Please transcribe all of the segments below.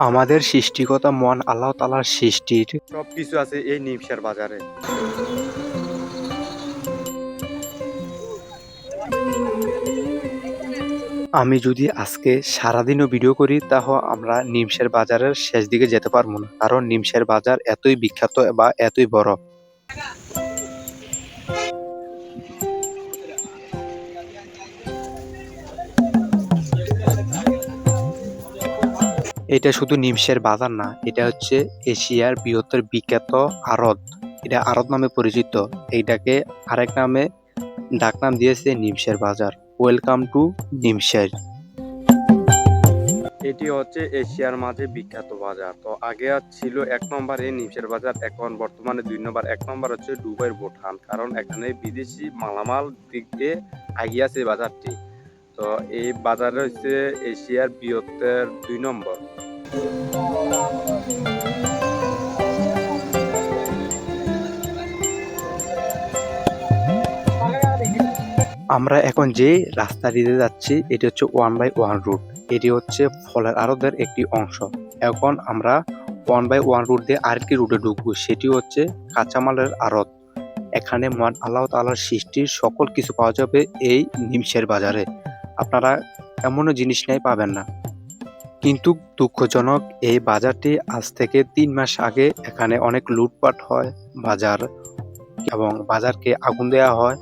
আমাদের সৃষ্টিকর্তা মন আল্লাহ তাআলার সৃষ্টির সবকিছু আছে এই নিমসার বাজারে। আমি যদি আজকে সারাদিনও ভিডিও করি তাহলে আমরা নিমসের বাজারের শেষ দিকে যেতে পারব না কারণ নিমসের বাজার এতই বিখ্যাত বা এতই বড়। এটা শুধু নিমসের বাজার না, এটা হচ্ছে এশিয়ার বৃহত্তর বিখ্যাত আড়ত। এটা আড়ত নামে পরিচিত। এইটাকে আরেক নামে ডাকনাম দিয়েছে নিমসের বাজার। ওয়েলকাম টু নিমসের। এটি হচ্ছে এশিয়ার মাঝে বিখ্যাত বাজার। তো আগে আর ছিল এক নম্বর এই নিমসের বাজার, এখন বর্তমানে দুই নম্বর। এক নম্বর হচ্ছে দুবাইয়ের বোঠান, কারণ এখানে বিদেশি মালামাল দিক দিয়ে আগিয়ে আছে বাজারটি। তো এই বাজার হচ্ছে এশিয়ার বৃহত্তর দুই নম্বর। আমরা এখন যে রাস্তা দিয়ে যাচ্ছি, এটি হচ্ছে ওয়ান বাই ওয়ান রুট এটি হচ্ছে ফলের আড়তের একটি অংশ। এখন আমরা ওয়ান বাই ওয়ান রুট দিয়ে আরেকটি রুটে ঢুকবো, সেটি হচ্ছে কাঁচামালের আড়ত। এখানে মহান আল্লাহ তাআলার সৃষ্টির সকল কিছু পাওয়া যাবে এই নিমসের বাজারে। আপনারা এমনও জিনিস নেই পাবেন না। কিন্তু দুঃখজনক, এই বাজারটি আজ থেকে তিন মাস আগে এখানে অনেক লুটপাট হয়, বাজার এবং বাজারকে আগুন দেওয়া হয়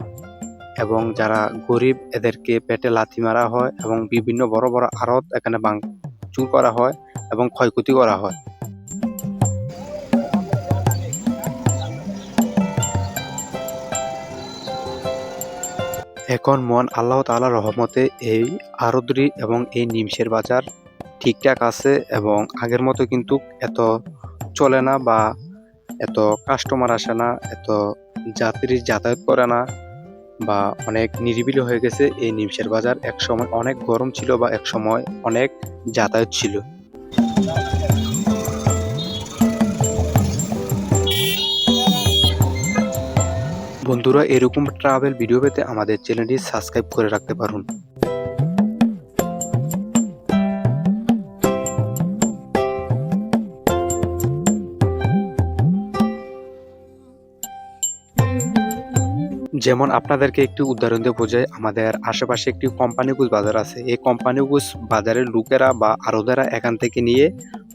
এবং যারা গরিব, এদেরকে পেটে লাথি মারা হয় এবং বিভিন্ন বড় বড় আড়ত এখানে ভাঙচুর করা হয় এবং ক্ষয়ক্ষতি করা হয়। এখন মন আল্লাহ তাআলার রহমতে এই আরদ্রি এবং এই নিমসের বাজার ঠিকঠাক আছে এবং আগের মতো কিন্তু এত চলে না বা এত কাস্টমার আসে না, এত যাত্রী যাতায়াত করে না বা অনেক নিরিবিলি হয়ে গেছে এই নিমসের বাজার। এক সময় অনেক গরম ছিল বা এক সময় অনেক যাতায়াত ছিল। বন্ধুরা, এরকম ট্রাভেল ভিডিও পেতে আমাদের চ্যানেলটি সাবস্ক্রাইব করে রাখতে পারুন। যেমন আপনাদেরকে একটি উদাহরণ দিয়ে বোঝায় আমাদের আশেপাশে একটি কোম্পানিগুজ বাজার আছে। এই কোম্পানিগুজ বাজারের লোকেরা বা আরোদেরা এখান থেকে নিয়ে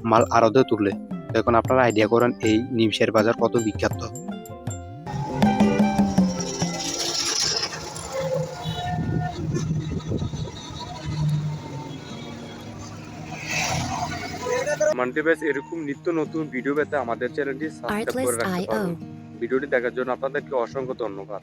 মাল আরদে তুলে। এখন আপনারা আইডিয়া করেন এই নিমসের বাজার কত বিখ্যাত। মাল্টিপ্লেক্স এরকম নিত্য নতুন ভিডিও পেতে আমাদের চ্যানেলটি সাবস্ক্রাইব করে রাখতে পারেন। ভিডিওটি দেখার জন্য আপনাদেরকে অসংখ্য ধন্যবাদ।